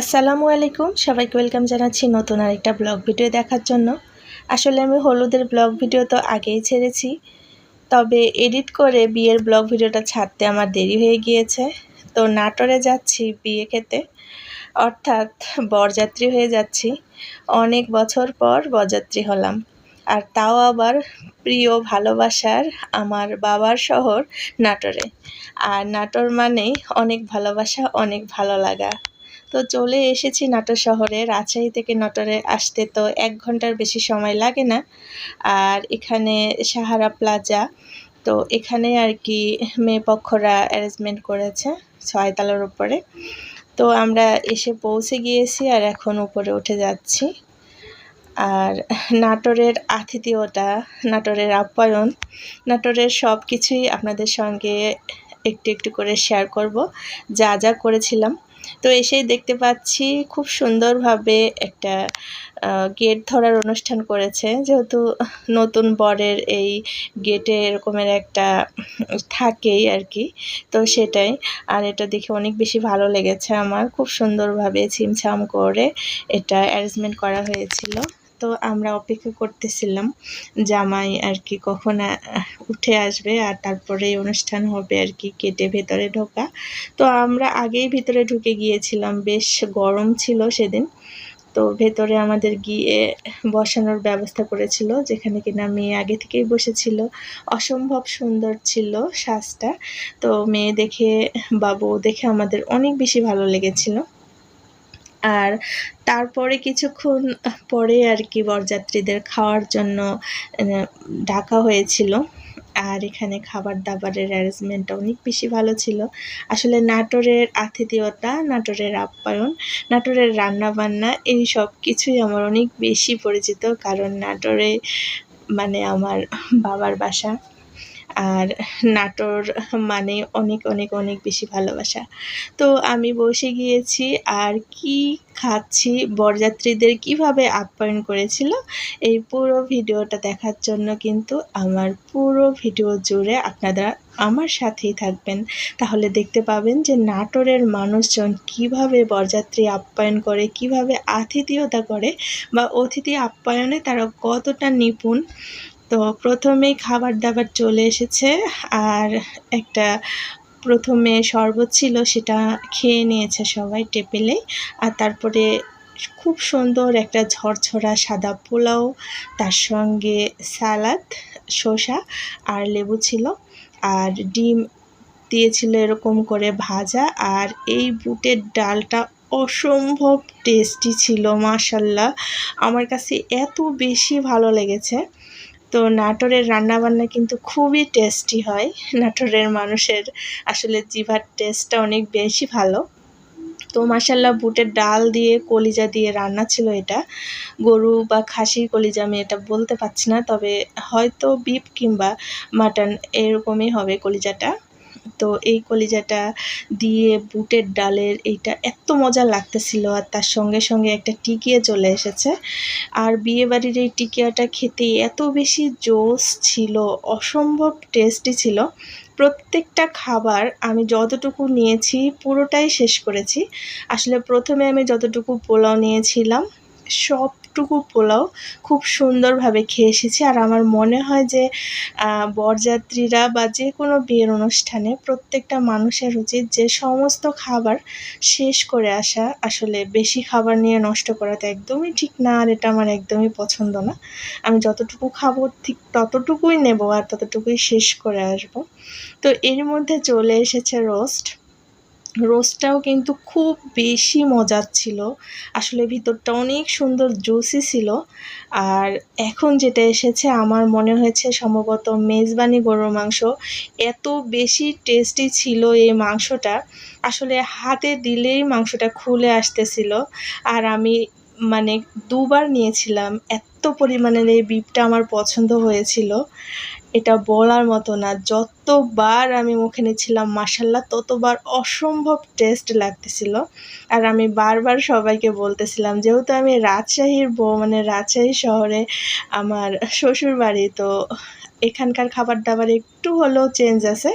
আসসালামু আলাইকুম। সবাইকে ওয়েলকাম জানাচ্ছি নতুন আরেকটা ব্লগ ভিডিও দেখার জন্য। আসলে আমি হলুদের ব্লগ ভিডিও তো আগেই ছেড়েছি। তবে এডিট করে বিয়ের ব্লগ ভিডিওটা ছাড়তে আমার দেরি হয়ে গিয়েছে। তো নাটোরে যাচ্ছি বিয়ে খেতে। অর্থাৎ বরযাত্রী হয়ে যাচ্ছি। অনেক বছর পর বরযাত্রী হলাম। আর তাও আবার প্রিয় ভালোবাসার আমার বাবার শহর নাটোরে। আর নাটোর মানেই অনেক ভালোবাসা, অনেক ভালো লাগা। তো চলে এসেছি নাটোর শহরে। রাজশাহী থেকে নাটোরে আসতে তো এক ঘণ্টার বেশি সময় লাগে না। আর এখানে সাহারা প্লাজা, তো এখানে আর কি মেয়ে পক্ষরা অ্যারেঞ্জমেন্ট করেছে ছয়তলার উপরে। তো আমরা এসে পৌঁছে গিয়েছি আর এখন উপরে উঠে যাচ্ছি। আর নাটোরের আতিথেয়তা, নাটোরের আপ্যায়ন, নাটোরের সব কিছুই আপনাদের সঙ্গে একটু একটু করে শেয়ার করব। যা যা করেছিলাম তো এসেই দেখতে পাচ্ছি খুব সুন্দরভাবে একটা গেট ধরার অনুষ্ঠান করেছে। যেহেতু নতুন বরের এই গেটে এরকমের একটা থাকেই আর কি তো সেটাই। আর এটা দেখে অনেক বেশি ভালো লেগেছে আমার। খুব সুন্দরভাবে ছিমছাম করে এটা অ্যারেঞ্জমেন্ট করা হয়েছিল। তো আমরা অপেক্ষা করতেছিলাম, জামাই আর কি কখন উঠে আসবে আর তারপরে অনুষ্ঠান হবে আর কি কেটে ভেতরে ঢোকা। তো আমরা আগেই ভিতরে ঢুকে গিয়েছিলাম, বেশ গরম ছিল সেদিন। তো ভেতরে আমাদের গিয়ে বসানোর ব্যবস্থা করেছিল, যেখানে কিনা মেয়ে আগে থেকেই বসেছিল। অসম্ভব সুন্দর ছিল সাজটা। তো মেয়ে দেখে বাবু দেখে আমাদের অনেক বেশি ভালো লেগেছিল। আর তারপরে কিছুক্ষণ পরে আর কি বরযাত্রীদের খাওয়ার জন্য ডাকা হয়েছিল। আর এখানে খাবার দাবারের অ্যারেঞ্জমেন্টটা অনেক বেশি ভালো ছিল। আসলে নাটোরের আতিথেয়তা, নাটোরের আপ্যায়ন, নাটোরের রান্নাবান্না, এই সব কিছুই আমার অনেক বেশি পরিচিত। কারণ নাটোরে মানে আমার বাবার বাসা। আর নাটোর মানে অনেক অনেক অনেক বেশি ভালোবাসা। তো আমি বসে গিয়েছি আর কি খাচ্ছি, বরযাত্রীদের কীভাবে আপ্যায়ন করেছিল, এই পুরো ভিডিওটা দেখার জন্য কিন্তু আমার পুরো ভিডিও জুড়ে আপনারা আমার সাথেই থাকবেন। তাহলে দেখতে পাবেন যে নাটোরের মানুষজন কীভাবে বরযাত্রী আপ্যায়ন করে, কীভাবে আতিথেয়তা করে বা অতিথি আপ্যায়নে তারা কতটা নিপুণ। তো প্রথমেই খাবার দাবার চলে এসেছে আর একটা প্রথমে শরবত ছিল সেটা খেয়ে নিয়েছে সবাই টেবিলে। আর তারপরে খুব সুন্দর একটা ঝরঝরা সাদা পোলাও, তার সঙ্গে সালাদ, শসা আর লেবু ছিল। আর ডিম দিয়েছিল এরকম করে ভাজা আর এই বুটের ডালটা অসম্ভব টেস্টি ছিল, মাশাল্লাহ। আমার কাছে এত বেশি ভালো লেগেছে। তো নাটোরের রান্নাবান্না কিন্তু খুবই টেস্টি হয়। নাটোরের মানুষের আসলে জিভার টেস্টটা অনেক বেশি ভালো। তো মাসাল্লাহ বুটের ডাল দিয়ে কলিজা দিয়ে রান্না ছিল এটা। গরু বা খাসির কলিজা আমি এটা বলতে পারছি না, তবে হয়তো বিপ কিংবা মাটন এরকমই হবে কলিজাটা। তো এই কলিজাটা দিয়ে বুটের ডালের এইটা এত মজা লাগতেছিল আর তার সঙ্গে সঙ্গে একটা টিকিয়া চলে এসেছে। আর বিয়েবাড়ির এই টিকিয়াটা খেতে এত বেশি জোস ছিল, অসম্ভব টেস্টি ছিল। প্রত্যেকটা খাবার আমি যতটুকু নিয়েছি পুরোটাই শেষ করেছি। আসলে প্রথমে আমি যতটুকু পোলাও নিয়েছিলাম, সব সবটুকু পোলাও খুব সুন্দরভাবে খেয়ে এসেছি। আর আমার মনে হয় যে বরযাত্রীরা বা যে কোনো বিয়ের অনুষ্ঠানে প্রত্যেকটা মানুষের উচিত যে সমস্ত খাবার শেষ করে আসা আসলে বেশি খাবার নিয়ে নষ্ট করা তো একদমই ঠিক না, আর এটা আমার একদমই পছন্দ না। আমি যতটুকু খাব ঠিক ততটুকুই নেব আর ততটুকুই শেষ করে আসব। তো এর মধ্যে চলে এসেছে রোস্ট রোস্টটাও কিন্তু খুব বেশি মজার ছিল। আসলে ভিতরটা অনেক সুন্দর জুসি ছিল। আর এখন যেটা এসেছে, আমার মনে হয়েছে সম্ভবত মেজবানি গরুর মাংস। এত বেশি টেস্টি ছিল এই মাংসটা। আসলে হাতে দিলেই মাংসটা খুলে আসতেছিল। আর আমি মানে দুবার নিয়েছিলাম। এত পরিমাণের এই বিপটা আমার পছন্দ হয়েছিল। এটা বলার মতো না। যতবার আমি মুখে নিচ্ছিলাম মাসাল্লাহ ততবার অসম্ভব টেস্ট লাগতেছিল। আর আমি বারবার সবাইকে বলতেছিলাম, যেহেতু আমি রাজশাহীর বউ মানে রাজশাহী শহরে আমার শ্বশুর বাড়ি তো এখানকার খাবার দাবার একটু হলেও চেঞ্জ আছে।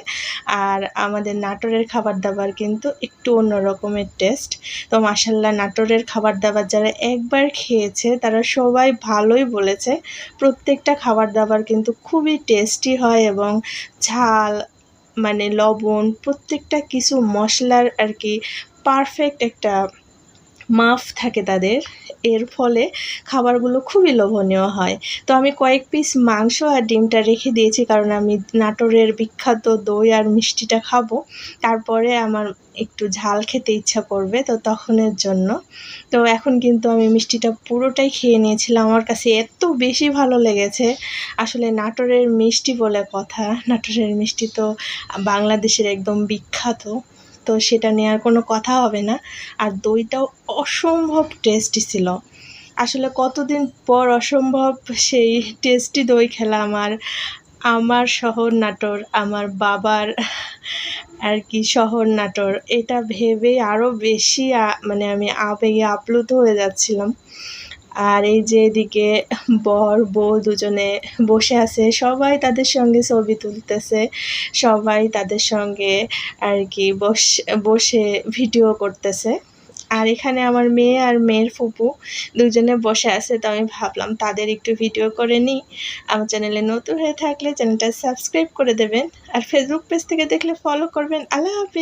আর আমাদের নাটোরের খাবার দাবার কিন্তু একটু অন্য রকমের টেস্ট তো মাসাল্লাহ নাটোরের খাবার দাবার যারা একবার খেয়েছে, তারা সবাই ভালোই বলেছে। প্রত্যেকটা খাবার দাবার কিন্তু খুবই টেস্টি হয় এবং ঝাল মানে লবণ, প্রত্যেকটা কিছু মশলার আর কি পারফেক্ট একটা মাফ থাকে তাদের। এর ফলে খাবারগুলো খুবই লোভনীয় হয়। তো আমি কয়েক পিস মাংস আর ডিমটা রেখে দিয়েছি কারণ আমি নাটোরের বিখ্যাত দই আর মিষ্টিটা খাব। তারপরে আমার একটু ঝাল খেতে ইচ্ছা করবে তো তখনের জন্য। তো এখন কিন্তু আমি মিষ্টিটা পুরোটাই খেয়ে নিয়েছিলাম। আমার কাছে এত বেশি ভালো লেগেছে। আসলে নাটোরের মিষ্টি বলে কথা। নাটোরের মিষ্টি তো বাংলাদেশের একদম বিখ্যাত। তো সেটা নিয়ে আর কোনো কথা হবে না। আর দইটাও অসম্ভব টেস্টি ছিল। আসলে কতদিন পর অসম্ভব সেই টেস্টি দই খেলাম আর আমার শহর নাটোর, আমার বাবার আর কি শহর নাটোর, এটা ভেবে আরও বেশি মানে আমি আবেগে আপ্লুত হয়ে যাচ্ছিলাম। আর এই যে এদিকে বর, বউ দুজনে বসে আছে, সবাই তাদের সঙ্গে ছবি তুলতেছে, সবাই তাদের সঙ্গে আর কি বসে ভিডিও করতেছে। আর এখানে আমার মেয়ে আর মেয়ের ফুপু দুজনে বসে আছে, তো আমি ভাবলাম তাদের একটু ভিডিও করে নিই। আমার চ্যানেলে নতুন হয়ে থাকলে চ্যানেলটা সাবস্ক্রাইব করে দেবেন, আর ফেসবুক পেজ থেকে দেখলে ফলো করবেন। আল্লাহ হাফিজ!